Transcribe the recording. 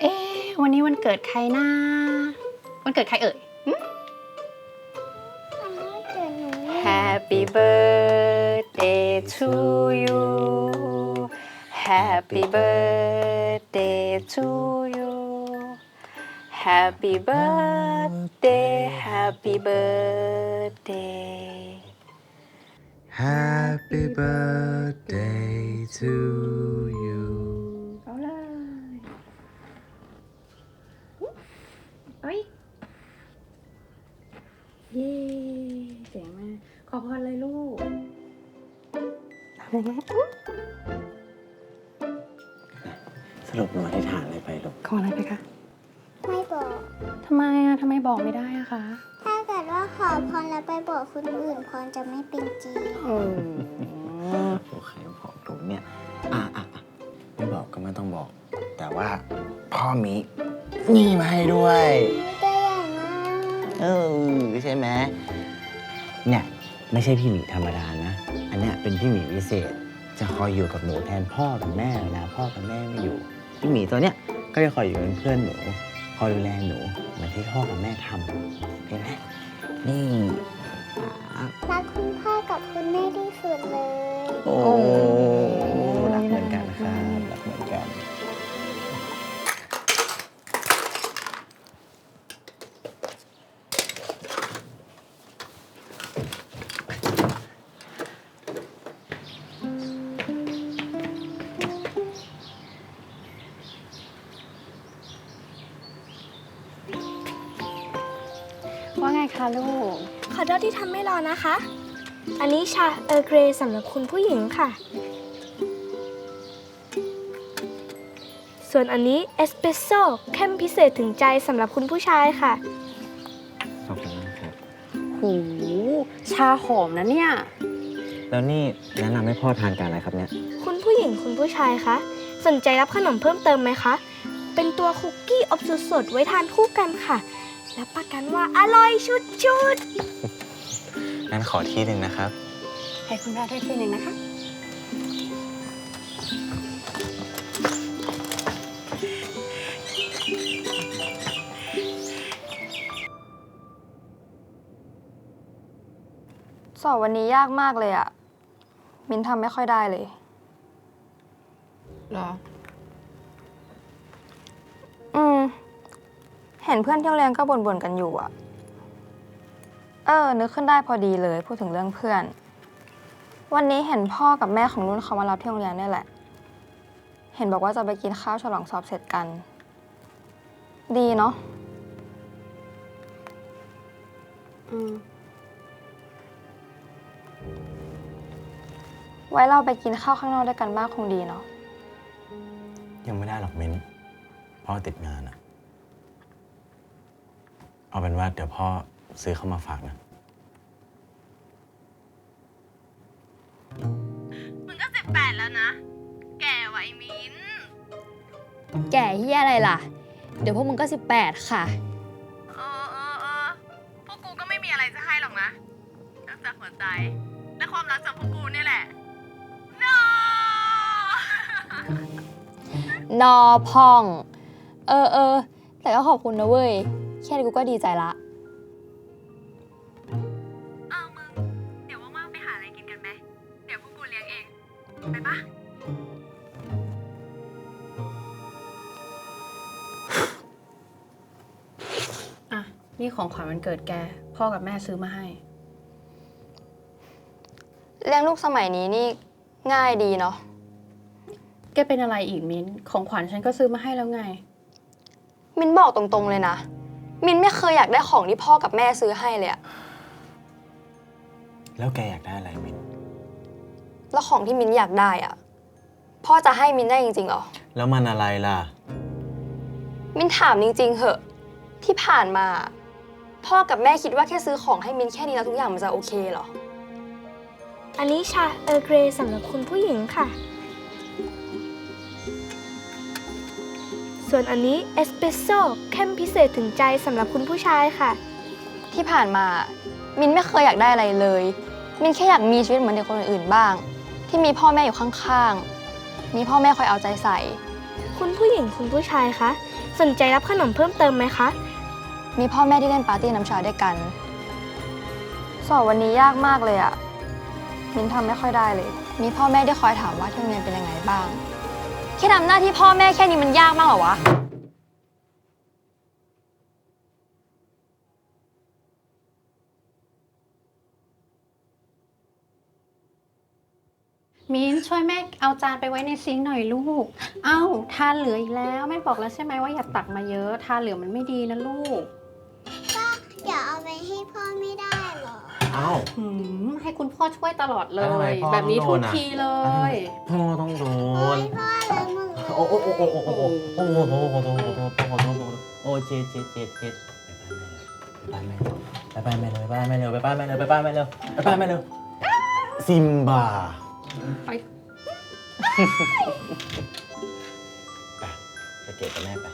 เอ๊ะวันนี้วันเกิดใครนะวันเกิดใครเอ่ย Happy birthday to you Happy birthday to Happy birthday Happy birthday Happy birthday to you เอาเลยเอ้ยเย้เจ๋งมากขอพรเลยลูกทำยังไงสรุปหนูอธิษฐานอะไรไปลูกขออะไรไปคะไม่บอก ทำไมอะทำไมบอกไม่ได้อะคะถ้าเกิดว่าขอพรแล้วไปบอกคนอื่นพรจะไม่เป็นจริงอืมโอเคบอกหนูเนี่ยอะอะอะไม่บอกก็ไม่ต้องบอก แต่ว่าพ่อมีนี่มาให้ด้วย ตัวใหญ่มากเออใช่ไหมเนี่ยไม่ใช่พี่หมีธรรมดานะ อันเนี้ยเป็นพี่หมีวิเศษ จะคอยอยู่กับหนูแทนพ่อกับแม่เวลาพ่อกับแม่ไม่อยู่ พี่หมีตัวเนี้ยก็จะคอยอยู่เป็นเพื่อนหนู คอยดูแลหนูเหมือนที่พ่อกับแม่ทำเห็นไหมนี่อะรักคุณพ่อกับคุณแม่ที่สุดเลย โอ้รักเหมือนกันครั ว่าไงคะลูก ขอโทษที่ทำไม่รอนะคะ อันนี้ชาเออร์เกรย์สำหรับคุณผู้หญิงค่ะ ส่วนอันนี้เอสเปรสโซ่เข้มพิเศษถึงใจสำหรับคุณผู้ชายค่ะ ขอบคุณมากครับ หูชาหอมนะเนี่ย แล้วนี่แนะนำให้พ่อทานกับอะไรครับเนี่ย คุณผู้หญิงคุณผู้ชายคะ สนใจรับขนมเพิ่มเติมไหมคะ เป็นตัวคุกกี้อบสดๆไว้ทานคู่กันค่ะ รับประกันว่าอร่อยชุดๆงั้นขอที่หนึ่งนะครับให้คุณแม่ด้วยทีหนึ่งนะคะ สอบวันนี้ยากมากเลยอะมินทำไม่ค่อยได้เลย หรออื เห็นเพื่อนที่โรงเรียนก็บ่นๆกันอยู่อะเออ นึกขึ้นได้พอดีเลย พูดถึงเรื่องเพื่อน วันนี้เห็นพ่อกับแม่ของนุ่นเขามารับที่โรงเรียนเนี่ยแหละ เห็นบอกว่าจะไปกินข้าวฉลองสอบเสร็จกัน ดีเนาะอืม ไว้เราไปกินข้าวข้างนอกด้วยกันบ้างคงดีเนาะ ยังไม่ได้หรอกมิ้นพ่อติดงานอะ เอาเป็นว่าเดี๋ยวพ่อซื้อเข้ามาฝากนะ มึงก็สิบแปดแล้วนะ แก่ไวะไอ้มิ้นแก่เฮียอะไรล่ะ เดี๋ยวพวกมึงก็ 18 ค่ะ เออเออเออพวกกูก็ไม่มีอะไรจะให้หรอกนะนอกจากหัวใจ และความรักจากพวกกูเนี่ยแหละ no นอพอง เออเออแต่ก็ขอบคุณนะเว้ย แค่นี้กูก็ดีใจละเออมึง เดี๋ยวว่างๆไปหาอะไรกินกันไหม เดี๋ยวพวกกูเลี้ยงเอง ไปปะอะ นี่ของขวัญวันเกิดแก พ่อกับแม่ซื้อมาให้ เลี้ยงลูกสมัยนี้นี่ง่ายดีเนาะ แกเป็นอะไรอีกมิ้น ของขวัญฉันก็ซื้อมาให้แล้วไง มินบอกตรงๆเลยนะ มินไม่เคยอยากได้ของที่พ่อกับแม่ซื้อให้เลยอะแล้วแกอยากได้อะไรมิ้นแล้วของที่มินอยากได้อะพ่อจะให้มินได้จริงๆเหรอ แล้วมันอะไรล่ะ มินถามจริง ๆเหอะ ที่ผ่านมา พ่อกับแม่คิดว่าแค่ซื้อของให้มินแค่นี้แล้วทุกอย่างมันจะโอเคเหรออันนี้ชาเออร์เกรย์สำหรับคุณผู้หญิงค่ะ ส่วนอันนี้เอสเปรสโซ่เข้มพิเศษถึงใจสำหรับคุณผู้ชายค่ะ ที่ผ่านมา มินไม่เคยอยากได้อะไรเลย มินแค่อยากมีชีวิตเหมือนเด็กคนอื่นๆบ้าง ที่มีพ่อแม่อยู่ข้างๆ มีพ่อแม่คอยเอาใจใส่ คุณผู้หญิงคุณผู้ชายคะสนใจรับขนมเพิ่มเติมไหมคะ มีพ่อแม่ที่เล่นปาร์ตี้น้ำชาด้วยกัน สอบวันนี้ยากมากเลยอะมินทำไม่ค่อยได้เลย มีพ่อแม่ที่คอยถามว่าที่โรงเรียนเป็นยังไงบ้าง แค่ทำหน้าที่พ่อแม่แค่นี้มันยากมากเหรอวะ มิ้นช่วยแม่เอาจานไปไว้ในซิงค์หน่อยลูก เอ้าทานเหลืออีกแล้ว แม่บอกแล้วใช่ไหมว่าอย่าตักมาเยอะทานเหลือมันไม่ดีนะลูก อเอ้าหืมให้คุณพ่อช่วยตลอดเลแล้วทำไมย พ่อแบบนี้ต้องทุโดกนอะ ทีเลย พ่อต้องโดโอ๊นยพ่อเลยมึงโอ้โอ้โอ้โอ้โอ้โอ้โอ้โอ้โอ้โอ้โอ้โอ้โอ้โอ้โอ้โอ้โอ้เจ็ดเจ็ดเจ็ดเจ็ดไปบ้านแม่ไปบ้านแม่เลยไปบ้านแม่เร็วไปบ้านแม่เร็วไปบ้านแม่เร็วไปบ้านแม่เร็วซิมบาไปไปไปเก็บกับแม่ไป